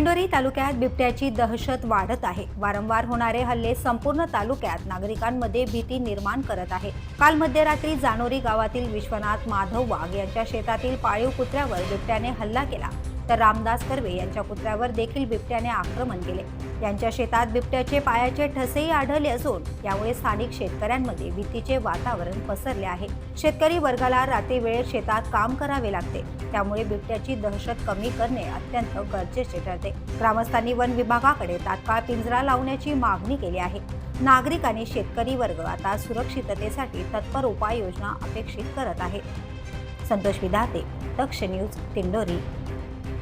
दिंडोरी तालुक्यात बिबट्याची दहशत वाढत आहे. वारंवार होणारे हल्ले संपूर्ण तालुक्यात नागरिकांमध्ये भीती निर्माण करत आहे. काल मध्यरात्री जानोरी गावातील विश्वनाथ माधव वाघ यांच्या शेतातील पाळीव कुत्र्यावर बिबट्याने हल्ला केला. तर रामदास कर्वे यांच्या कुत्र्यावर देखील बिबट्याने आक्रमण केले. यांच्या शेतात बिबट्याचे पायाचे ठसेही आढळले असून यामुळे स्थानिक शेतकऱ्यांमध्ये भीतीचे वातावरण पसरले आहे. शेतकरी वर्गाला रात्री वेळेत शेतात काम करावे लागते. त्यामुळे बिबट्याची दहशत कमी करणे अत्यंत गरजेचे ठरते. ग्रामस्थांनी वन विभागाकडे तात्काळ पिंजरा लावण्याची मागणी केली आहे. नागरिक आणि शेतकरी वर्ग आता सुरक्षिततेसाठी तत्पर उपाययोजना अपेक्षित करत आहे संतोष विधाते दक्ष न्यूज तिंडोरी